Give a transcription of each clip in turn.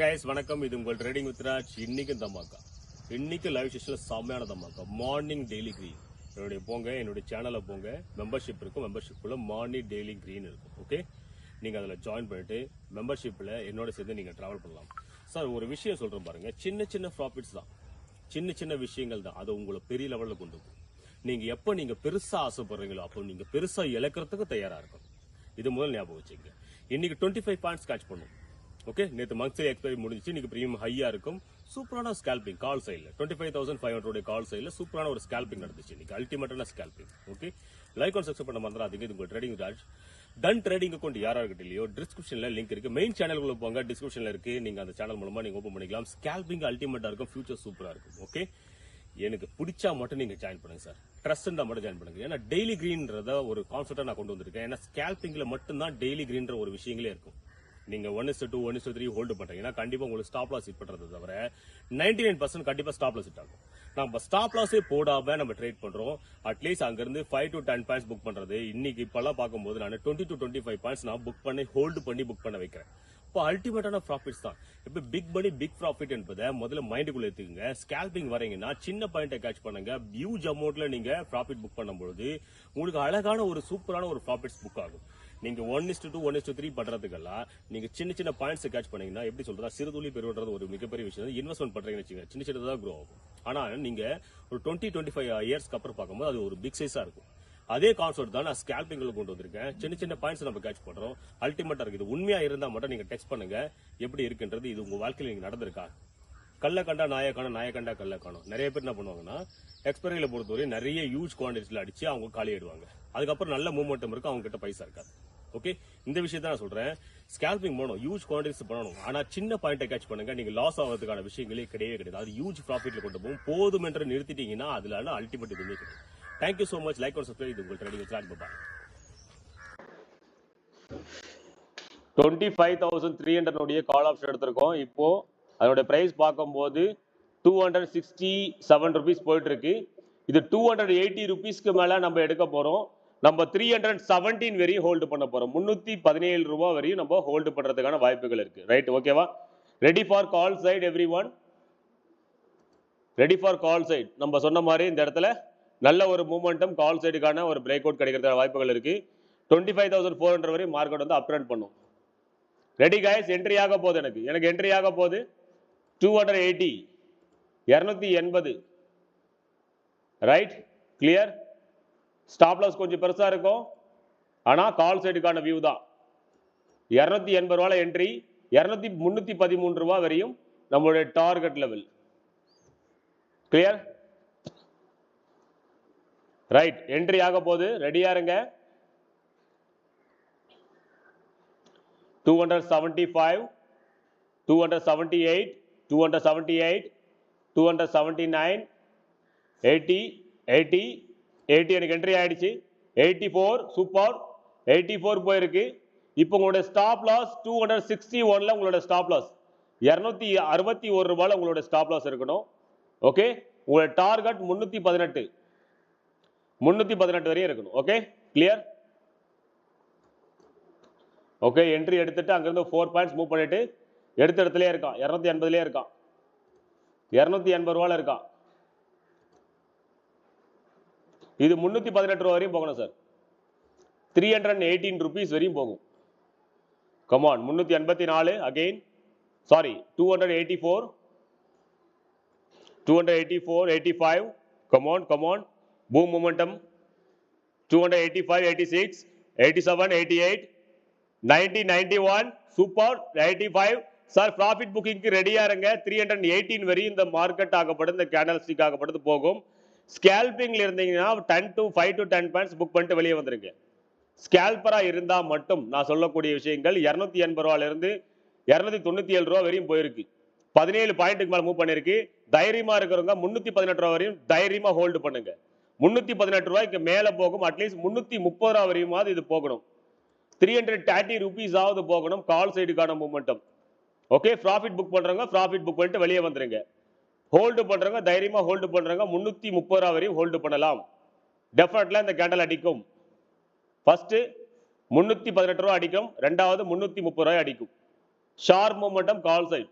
Guys வணக்கம். இது உங்கள் ட்ரேடிங் வித் ராஜ் இன்னைக்கு தமாக்கா இன்னைக்கு லைவ் செஷன்ல செம்மையான தமாக்கா மார்னிங் டெய்லி கிரீன் என்னுடைய போங்க என்னுடைய சேனலில் போங்க. மெம்பர்ஷிப் இருக்கும். மெம்பர்ஷிப்ல மார்னிங் டெய்லி கிரீன் இருக்கும். ஓகே நீங்க அதில் ஜாயின் பண்ணிட்டு மெம்பர்ஷிப்ல என்னோட சேர்ந்து நீங்க டிராவல் பண்ணலாம். சார் ஒரு விஷயம் சொல்றேன் பாருங்க. சின்ன சின்ன ப்ராஃபிட்ஸ் தான். சின்ன சின்ன விஷயங்கள் தான். அது உங்களை பெரிய லெவலில் கொண்டு போகும். நீங்க எப்ப நீங்க பெருசா ஆசைப்படுறீங்களோ அப்போ நீங்க பெருசா இழக்கிறதுக்கு தயாரா இருக்கணும். இது முதல் ஞாபகம் வச்சுங்க இன்னைக்கு டுவெண்ட்டி ஃபைவ் பாயிண்ட்ஸ் கேட்ச் பண்ணுவோம் ஓகே நேற்று மந்த்லி எக்ஸ்பைரி முடிஞ்சிச்சு. இன்னைக்கு ப்ரீமியம் ஹையா இருக்கும். சூப்பரான ஸ்கேல்பிங் கால் சைடில் twenty five thousand five hundred call சைடில் சூப்பரான ஒரு ஸ்கேல்பிங் நடந்துச்சு. இன்னைக்கு அல்டிமேட்டான scalping okay like and subscribe பண்ண மறந்துடாதீங்க இது உங்கள் trading Raj? Done trading account யாரா இருக்கட்டும் இல்லையோ டிஸ்கிரிப்ஷன்ல லிங்க் இருக்கு. மெயின் சேனலுக்குள்ள போங்க டிஸ்கிரிப்ஷன்ல இருக்கு. நீங்க அந்த சேனல் மூலமா நீங்க ஓப்பன் பண்ணிக்கலாம். ஸ்கேல்பிங் அல்டிமேட்டா இருக்கும் ஃபியூச்சர் சூப்பரா இருக்கும் ஓகே எனக்கு பிடிச்சா மட்டும் நீங்க ஜாயின் பண்ணுங்க சார் ட்ரஸ்ட் இருந்தா மட்டும் ஜாயின் பண்ணுங்க. ஏன்னா டெய்லி கிரீன்றத ஒரு கான்செப்டா நான் கொண்டு வந்திருக்கேன். ஏன்னா ஸ்கேல்பிங்ல மட்டும்தான் டெய்லி கிரீன்ற ஒரு விஷயங்களே இருக்கும். நீங்க one is two one is three hold பண்றீங்கன்னா கண்டிப்பா உங்களுக்கு ஸ்டாப் லாஸ் ஹிட் பண்றது தவிர நைன்டி நைன் பர்சன்ட் கண்டிப்பா ஸ்டாப் லாஸ் ஹிட் ஆகும். நம்ம ஸ்டாப் லாஸே போடாம நம்ம ட்ரேட் பண்றோம். அட்லீஸ்ட் அங்கிருந்து five to ten points book பண்றது. இன்னைக்கு இப்பெல்லாம் பார்க்கும்போது நான் twenty to twenty five points நான் புக் பண்ணி ஹோல்டு பண்ணி புக் பண்ண வைக்கிறேன். இப்போ அல்டிமேட்டான ப்ராஃபிட்ஸ் தான். இப்போ பிக் மணி பிக் ப்ராஃபிட் என்பதை முதல்ல மைண்டுக்குள்ள எடுத்துக்கங்க ஸ்கேல்பிங் வரீங்கன்னா சின்ன பாயிண்ட்டை கேட்ச் பண்ணுங்க. ஹியூஜ் அமௌண்ட்ல நீங்க ப்ராஃபிட் புக் பண்ணும்பொழுது உங்களுக்கு அழகான ஒரு சூப்பரான ஒரு ப்ராஃபிட்ஸ் புக் ஆகும். நீங்க one is to two one is to three பண்றதுக்கெல்லாம் நீங்க சின்ன சின்ன பாயிண்ட்ஸ் கேட்ச் பண்ணீங்கன்னா எப்படி சொல்றதா? சிறுதுளி பெறுவது ஒரு மிகப்பெரிய விஷயம். இன்வெஸ்ட்மெண்ட் பண்றீங்கன்னு வச்சுங்க சின்ன சின்னதாக க்ரோ ஆகும். ஆனா நீங்க ஒரு டுவெண்ட்டி டுவெண்ட்டி ஃபைவ் இயர்ஸ்க்கு அப்புறம் பார்க்கும்போது அது ஒரு பிக் சைஸா இருக்கும். அதே கான்செப்ட் தான் நான் ஸ்கேல்பிங்ல கொண்டு வந்திருக்கேன். சின்ன சின்ன பாயிண்ட்ஸ் நம்ம கேட்ச் பண்றோம். அல்டிமேட்டா இருக்குது. உண்மையா இருந்தா மட்டும் நீங்க டெக்ஸ்ட் பண்ணுங்க. எப்படி இருக்குன்றது இது உங்க வாழ்க்கையில் நீங்க நடந்திருக்கா? கல்ல கண்டா நாய காணும் நாய கண்டா கல்ல காணும். நிறைய பேர் என்ன பண்ணுவாங்கன்னா எக்ஸ்பைரியில பொறுத்தவரை நிறைய ஹியூஜ் குவான்டிட்டியில் அடிச்சு அவங்க காலி ஆயிடுவாங்க. அதுக்கப்புறம் நல்ல மூமெண்டம் இருக்கு. அவங்க கிட்ட பைசா இருக்காது. ஓகே இந்த விஷயத்த நான் சொல்றேன். ஸ்கேல்பிங் பண்ணணும் ஹியூஜ் குவான்டிட்டிஸ் பண்ணணும். ஆனா சின்ன பாயிண்ட்டை கேட்ச் பண்ணுங்க. நீங்க லாஸ் ஆகிறதுக்கான விஷயங்களே கிடையவே கிடையாது. அது ஹியூஜ் ப்ராஃபிட்ல கொண்டு போகும். போதும் என்று நிறுத்திட்டீங்கன்னா அதுல அல்டிமேட் இதுவுமே கிடையாது. Thank you so much like ஒரு சப்ஸ்கிரைப் இது உங்கள் trading start boy twenty five thousand three hundred call option எடுத்திருக்கோம். இப்போ அதோட பிரைஸ் பார்க்கும்போது two hundred sixty seven rupees போயிட்டு இருக்கு. இது டூ ஹண்ட்ரட் எயிட்டி ருபீஸ்க்கு மேல நம்ம எடுக்க போறோம். நம்ம த்ரீ ஹண்ட்ரட் செவன்டீன் வரையும் ஹோல்டு பண்ண போறோம். முந்நூற்றி பதினேழு ரூபாய் வரையும் நம்ம ஹோல்டு பண்றதுக்கான வாய்ப்புகள் இருக்கு. ரைட் ஓகேவா ready for call side everyone ready for call side நம்ம சொன்ன மாதிரி இந்த இடத்துல நல்ல ஒரு மூமெண்டம் கால் சைடுக்கான ஒரு பிரேக் அவுட் கிடைக்கிறதுக்கான வாய்ப்புகள் இருக்கு. Twenty five thousand four hundred வரையும் மார்க்கெட் வந்து அப்ரண்ட் பண்ணும். ரெடி காய்ஸ் என்ட்ரி ஆக போகுது எனக்கு. எனக்கு என்ட்ரி ஆக போகுது. டூ ஹண்ட்ரட் எயிட்டி இரநூத்தி எண்பது. ரைட் கிளியர் ஸ்டாப் லாஸ் கொஞ்சம் பெருசாக இருக்கும். ஆனால் கால் சைடுக்கான வியூ தான். இரநூத்தி எண்பது ரூபால என்ட்ரி இரநூத்தி முந்நூற்றி பதிமூணு ரூபாய் வரையும் நம்மளுடைய target level clear right entry ஆக போகுது. ரெடியாக இருங்க. Two hundred seventy five two hundred seventy eight two hundred seventy eight two hundred seventy nine eighty eighty eighty எனக்கு என்ட்ரி ஆகிடுச்சு eighty four super eighty four போயிருக்கு. இப்போ உங்களோட stop loss two hundred sixty ஒன்ல உங்களோட ஸ்டாப் லாஸ் இரநூத்தி அறுபத்தி ஒரு ரூபாயில் உங்களோட ஸ்டாப் லாஸ் இருக்கணும். ஓகே உங்களோட டார்கெட் முந்நூற்றி பதினெட்டு. முந்நூற்றி பதினெட்டு வரையும் இருக்கணும். ஓகே கிளியர் ஓகே என்ட்ரி எடுத்துட்டு அங்கேருந்து ஃபோர் பாயிண்ட்ஸ் மூவ் பண்ணிட்டு எடுத்த இடத்துலையே இருக்கான். இரநூத்தி எண்பதுலேயே இருக்கான். இரநூத்தி எண்பது ரூபால இருக்கான். இது முந்நூற்றி பதினெட்டு ரூபா வரையும் போகணும் sir three hundred eighteen rupees வரையும் போகும். கமான் முந்நூற்றி எண்பத்தி நாலு again sorry two hundred eighty four two hundred eighty four eighty five come on come on boom momentum two hundred eighty five eighty six eighty seven eighty eight ninety ninety one super eighty five sir profit புக்கிங்க்கு ரெடியாக இருங்க three hundred eighteen வரையும் இந்த market ஆகப்படுது இந்த candle stick ஆகப்படுது போகும். ஸ்கேல்பிங்ல இருந்தீங்கன்னா ten to five to ten points book பண்ணிட்டு வெளியே வந்திருக்கு ஸ்கேல்பரா இருந்தா மட்டும் நான் சொல்லக்கூடிய விஷயங்கள் இருநூத்தி எண்பது ரூபால இருந்து இருநூத்தி தொண்ணூத்தி ஏழு ரூபா வரையும் போயிருக்கு. பதினேழு பாயிண்ட்டுக்கு மேல மூவ் பண்ணிருக்கு. தைரியமா இருக்கிறவங்க முன்னூத்தி பதினெட்டு ரூபா வரையும் தைரியமா ஹோல்டு பண்ணுங்க. முன்னூத்தி பதினெட்டு ரூபாய்க்கு மேல போகும் அட்லீஸ்ட் முன்னூத்தி முப்பது ரூபா வரையுமாவது இது போகணும். த்ரீ ஹண்ட்ரட் தேர்ட்டி ருபீஸ் ஆகுது போகணும் கால் சைடுக்கான மூமெண்டம் ஓகே ப்ராஃபிட் புக் பண்றவங்க ப்ராஃபிட் புக் பண்ணிட்டு வெளியே வந்துருங்க. ஹோல்டு பண்றவங்க தைரியமா ஹோல்டு பண்றவங்க முன்னூத்தி முப்பது ரூபா வரையும் ஹோல்டு பண்ணலாம். டெஃபினட்ல இந்த கேண்டல் அடிக்கும். ஃபர்ஸ்ட் முன்னூத்தி பதினெட்டு ரூபா அடிக்கும். ரெண்டாவது முன்னூத்தி முப்பது ரூபாய் அடிக்கும். ஷார்ப் மூமெண்டம் கால் சைட்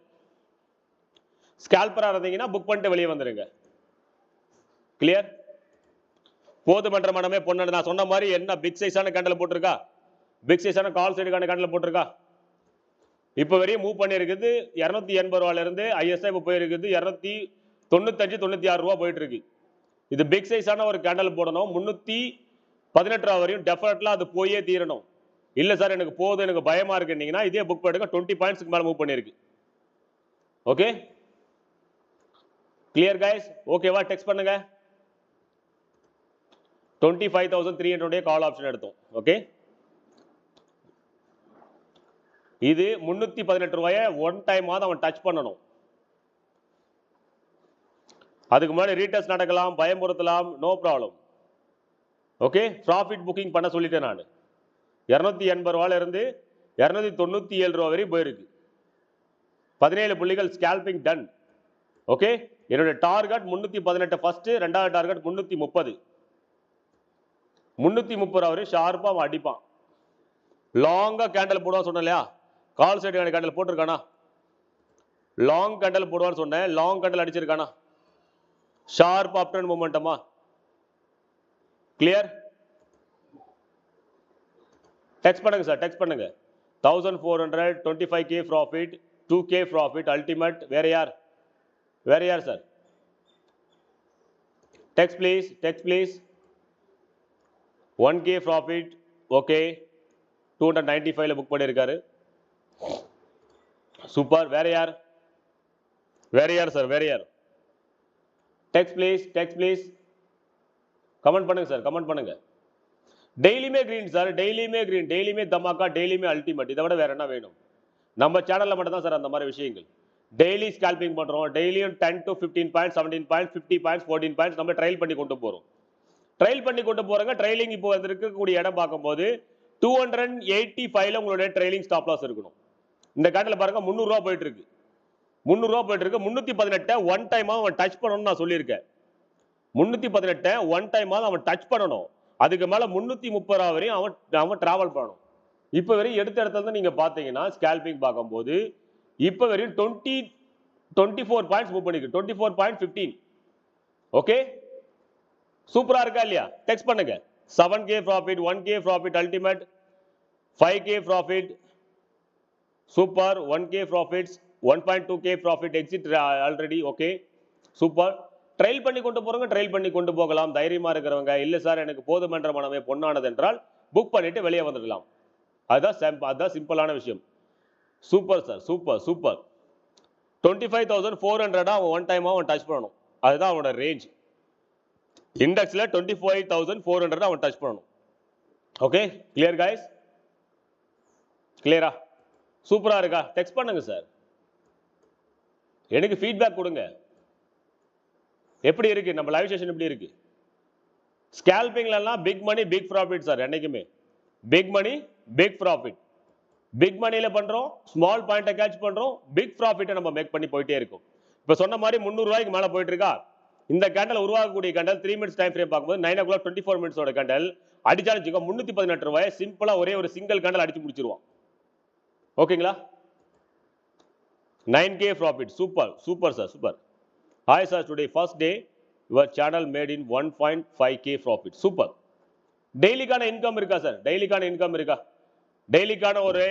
ஸ்கேல்பரா இருந்தீங்கன்னா புக் பண்ணிட்டு வெளியே வந்துருங்க. கிளியர் போதுமன்ற மனமே பொண்ணு நான் சொன்ன மாதிரி என்ன பிக் சைஸான கேண்டல் போட்டிருக்கா? பிக் சைஸான கால் சைடுக்கான கேண்டல் போட்டிருக்கா? இப்போ வரையும் மூவ் பண்ணியிருக்குது. இரநூத்தி எண்பது ரூபால ஐஎஸ்ஐ இப்போ போயிருக்குது. இரநூத்தி தொண்ணூத்தஞ்சு தொண்ணூற்றி ஆறு ரூபா போயிட்டு இருக்கு இது பிக் சைஸான ஒரு கேண்டல் போடணும். முந்நூற்றி பதினெட்டு ரூபா வரையும் டெஃபினெட்லாம் அது போயே தீரணும். இல்லை சார் எனக்கு போதும் எனக்கு பயமாக இருக்குன்னீங்கன்னா இதே புக் பண்ணுங்க டுவெண்ட்டி பாயிண்ட்ஸ்க்கு மேலே மூவ் பண்ணியிருக்கு. ஓகே கிளியர் கைஸ் ஓகேவா டெக்ஸ்ட் பண்ணுங்க. Twenty five thousand three hundred call option எடுத்தோம். ஓகே இது முன்னூத்தி பதினெட்டு ரூபாய ஒன் டைம் அவன் டச் பண்ணணும். அதுக்கு முன்னாடி ரீடெஸ்ட் நடக்கலாம் பயமுறுத்தலாம் no problem okay profit booking பண்ண சொல்லிட்டேன் நான். இரநூத்தி எண்பது ரூபால இருந்து இரநூத்தி தொண்ணூத்தி ஏழு ரூபா வரையும் போயிருக்கு. பதினேழு புள்ளிகள் ஸ்கேல்பிங் டன் ஓகே என்னுடைய டார்கெட் முன்னூத்தி பதினெட்டு ஃபர்ஸ்ட் ரெண்டாவது டார்கெட் முன்னூத்தி முப்பது. முன்னூத்தி முப்பது ரூபா வரையும் ஷார்ப்பா அவன் அடிப்பான். லாங்கா கேண்டல் போடுவான்னு சொன்னேன் இல்லையா? Call side கண்டல் போட்டிருக்கானா? லாங் கண்டல் போடுவான்னு சொன்னேன். லாங் கண்டல் அடிச்சிருக்கானா? ஷார்ப் அப்டன் மூமெண்டமா கிளியர் டெக்ஸ்ட் பண்ணுங்க சார் டெக்ஸ்ட் பண்ணுங்க. Thousand four hundred twenty five K profit two K profit ultimate வேற யார்? வேற யார் sir text please text please one K profit okay two hundred ninety ஃபைவ்ல book பண்ணியிருக்காரு சூப்பர் வேற யார்? வேற யார் சார் வேற யார்? Text please text please comment பண்ணுங்க சார் கமெண்ட் பண்ணுங்க. டெய்லியுமே கிரீன் சார் டெய்லியுமே கிரீன் டெய்லியுமே தமாக்கா டெய்லியுமே அல்டிமேட் இதை விட வேற என்ன வேணும்? நம்ம சேனல்ல மட்டும் தான் சார் அந்த மாதிரி விஷயங்கள். டெய்லி ஸ்கால்பிங் பண்ணுறோம் டெய்லியும் ten to fifteen point seventeen point fifty points fourteen points நம்ம ட்ரையல் பண்ணி கொண்டு போகிறோம் ட்ரையல் பண்ணி கொண்டு போறாங்க ட்ரைலிங் இப்போ வந்து இருக்கக்கூடிய இடம் பார்க்கும்போது டூ ஹண்ட்ரட் எயிட்டி ஃபைவ்ல உங்களுடைய ட்ரைலிங் ஸ்டாப் லாஸ் இருக்கணும். இந்த காட்டில் பாருங்க முந்நூறுரூவா போயிட்டு இருக்கு முந்நூறுரூவா போயிட்டு இருக்கு முந்நூற்றி பதினெட்டை ஒன் டைமாக அவன் டச் பண்ணணும்னு நான் சொல்லியிருக்கேன். முந்நூற்றி பதினெட்டை ஒன் டைமாக அவன் டச் பண்ணணும். அதுக்கு மேலே முந்நூற்றி முப்பது ரூபா வரையும் அவன் அவன் ட்ராவல் பண்ணணும். இப்போ வரையும் எடுத்த இடத்துல இருந்து நீங்கள் பார்த்தீங்கன்னா ஸ்கேல்பிங் பார்க்கும்போது இப்போ வரையும் twenty twenty four points move பண்ணிக்கு. Twenty four point fifteen okay சூப்பராக இருக்கா இல்லையா? டெக்ஸ்ட் பண்ணுங்க. Seven K profit one K profit ultimate five K profit super one K profits one point two K profit exit already okay super trial பண்ணி கொண்டு போகிறவங்க trial பண்ணி கொண்டு போகலாம். தைரியமாக இருக்கிறவங்க. இல்லை சார் எனக்கு போதுமன்ற மனமே பொண்ணானது என்றால் புக் பண்ணிட்டு வெளியே வந்துடலாம். அதுதான் simp- அதுதான் சிம்பிளான விஷயம். Super sir super super twenty five thousand four ஹண்ட்ரடாக அவன் ஒன் டைமாக அவன் டச் பண்ணணும். அதுதான் அவனோட range இண்டெக்ஸில் twenty five thousand four hundred அவன் டச் பண்ணணும். ஓகே கிளியர் காய்ஸ் கிளியரா சூப்பரா இருக்கா? டெக்ஸ்ட் பண்ணுங்க சார் எனக்கு ஃபீட்பேக் கொடுங்க. எப்படி இருக்கு? நம்ம லைவ் செஷன் எப்படி இருக்கு? ஸ்கேல்பிங்லாம் big money big profit sir என்னைக்குமே. Big money big profit big மணியில பண்றோம் ஸ்மால் பாயிண்ட்டை கேட்ச் பண்றோம் பிக் ப்ராஃபிட்டை நம்ம மேக் பண்ணி போயிட்டே இருக்கும். இப்போ சொன்ன மாதிரி முந்நூறு ரூபாய்க்கு போயிட்டு இருக்கா? இந்த கேண்டல் உருவாகக்கூடிய candle three minutes time frame பார்க்கும்போது nine o'clock twenty four மினிட்ஸோட கேண்டல் அடிச்சாலும் வச்சுக்கோ முந்நூற்றி பதினெட்டு ரூபாய் சிம்பிளா ஒரே ஒரு சிங்கிள் கேண்டல் அடிச்சு முடிச்சிருவோம். ஓகேங்களா? Nine K profit super super sir super hi sir today first day your channel made in one point five K profit super டெய்லிக்கான income இருக்கா சார் டெய்லிக்கான இன்கம் இருக்கா? டெய்லிக்கான ஒரு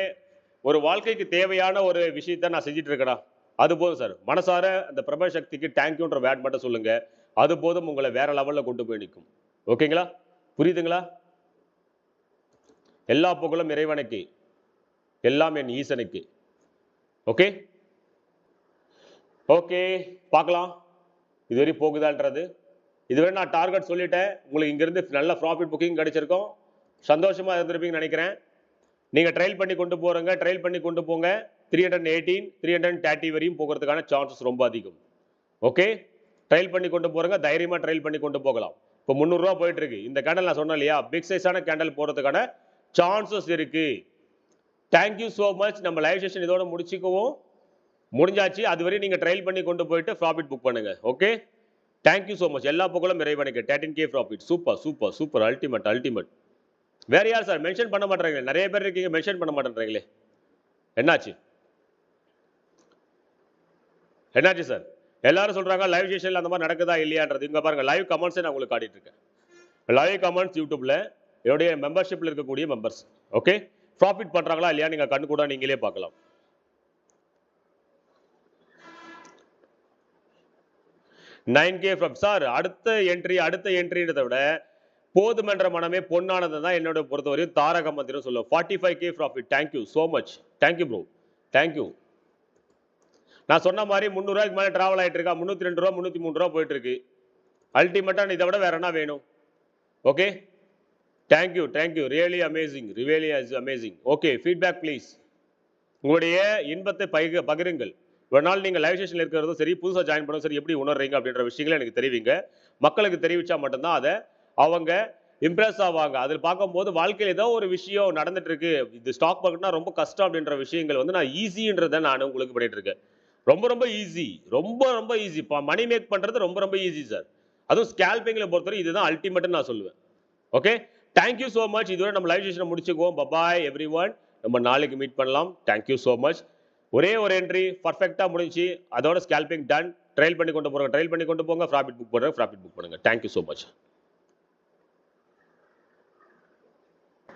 ஒரு வாழ்க்கைக்கு தேவையான ஒரு விஷயத்தை நான் செஞ்சுட்டு இருக்கேனா? அது போதும் சார் மனசார அந்த பிரபல சக்திக்கு தேங்க்யூன்ற வேட் மட்டும் சொல்லுங்க. அது போதும் உங்களை வேற லெவலில் கொண்டு போய் நிற்கும் ஓகேங்களா? புரியுதுங்களா? எல்லா புகழும் இறைவனுக்கு. எல்லாம் என் ஈசனுக்கு. ஓகே ஓகே பார்க்கலாம். இதுவரை போகுதான்றது. இதுவரை நான் டார்கெட் சொல்லிட்டேன். உங்களுக்கு இங்கேருந்து நல்ல ப்ராஃபிட் புக்கிங் கிடைச்சிருக்கும். சந்தோஷமாக இருந்திருப்பீங்கன்னு நினைக்கிறேன். நீங்கள் ட்ரையல் பண்ணி கொண்டு போகிறங்க ட்ரையல் பண்ணி கொண்டு போங்க. Three hundred eighteen three hundred thirty வரையும் போகிறதுக்கான சான்சஸ் ரொம்ப அதிகம். ஓகே ட்ரையல் பண்ணி கொண்டு போகிறங்க தைரியமாக ட்ரையல் பண்ணி கொண்டு போகலாம். இப்போ முந்நூறுரூவா போயிட்டுருக்கு இந்த கேண்டல் நான் சொன்னேன் இல்லையா? பிக் சைஸான கேண்டல் போகிறதுக்கான சான்சஸ் இருக்குது தேங்க்யூ ஸோ மச் நம்ம லைவ் செஷன் இதோட முடிச்சுக்குவோம். முடிஞ்சாச்சு. அதுவரை நீங்கள் ட்ரையல் பண்ணி கொண்டு போயிட்டு ப்ராஃபிட் புக் பண்ணுங்க. Okay thank you so much எல்லா புகழும் இறைவனுக்கு. டேட்டின் K profit super super super ultimate ultimate வேற யார் சார் மென்ஷன் பண்ண மாட்டேறீங்களே நிறைய பேர் இருக்கீங்க. மென்ஷன் பண்ண மாட்டேன்றீங்களே என்னாச்சு? என்னாச்சு சார் எல்லாரும் சொல்கிறாங்க லைவ் செஷனில் அந்த மாதிரி நடக்குதா இல்லையான்றது. இங்கே பாருங்கள் லைவ் கமெண்ட்ஸே நான் உங்களுக்கு காட்டிட்டு இருக்கேன். லைவ் கமெண்ட்ஸ் யூடியூப்பில் என்னுடைய மெம்பர்ஷிப்பில் இருக்கக்கூடிய மெம்பர்ஸ் ஓகே ப்ராஃபிட் பண்ணுறாங்களா இல்லையா நீங்கள் கண்ணு கூட நீங்களே பார்க்கலாம். நைன் கே ஃப்ரம் சார் அடுத்த என்ட்ரி அடுத்த என்ட்ரின்றதை விட போதுமென்ற மனமே பொன்னானது தான் என்னோட பொறுத்தவரையும் தாரக மந்திரம் சொல்லுவோம் forty five K profit thank you so much thank you bro thank you நான் சொன்ன மாதிரி முந்நூறுரூவாய்க்கு மேலே ட்ராவல் ஆகிட்டு இருக்கா? முந்நூற்றி ரெண்டு ரூபா முந்நூற்றி மூணு ரூபா போயிட்டுருக்கு அல்டிமேட்டாக இதை விட வேற என்ன வேணும்? Okay thank you thank you really amazing really is amazing okay feedback please உங்களுடைய இன்பத்தை பகிர பகிருங்கள். ஒரு நாள் நீங்கள் லைவ் செஷனில் இருக்கிறதும் சரி புதுசாக ஜாயின் பண்ணதும் சரி எப்படி உணர்றீங்க அப்படின்ற விஷயங்களை எனக்கு தெரிவிங்க. மக்களுக்கு தெரிவிச்சா மட்டும்தான் அதை அவங்க இம்ப்ரெஸ் ஆவாங்க. அதில் பார்க்கும்போது வாழ்க்கையில் ஏதோ ஒரு விஷயம் நடந்துட்டு இருக்கு இது ஸ்டாக் மார்க்கெட்னா ரொம்ப கஷ்டம் அப்படின்ற விஷயங்கள் வந்து நான் ஈஸின்றதை நான் உங்களுக்கு பண்ணிட்டு இருக்கேன் ரொம்ப ரொம்ப ஈஸி ரொம்ப ரொம்ப ஈஸி இப்போ மணி மேக் பண்ணுறது ரொம்ப ரொம்ப ஈஸி சார் அதுவும் ஸ்கேல்பிங்கில் பொறுத்தவரை இதுதான் அல்டிமேட்டுன்னு நான் சொல்லுவேன். ஓகே தேங்க்யூ ஸோ மச் இதுவரை நம்ம லைவ் செஷனை முடிச்சுக்குவோம். பபாய் எவ்ரி ஒன் நம்ம நாளைக்கு மீட் பண்ணலாம். தேங்க்யூ ஸோ மச் ஒரே ஒரு என்ட்ரி பர்ஃபெக்டாக முடிஞ்சு அதோட ஸ்கேல்பிங் டன் ட்ரையல் பண்ணி கொண்டு போகிறோம் ட்ரையல் பண்ணி கொண்டு போங்க. ப்ராஃபிட் புக் பண்ணுறேன் ப்ராஃபிட் புக் பண்ணுங்க தேங்க்யூ ஸோ மச்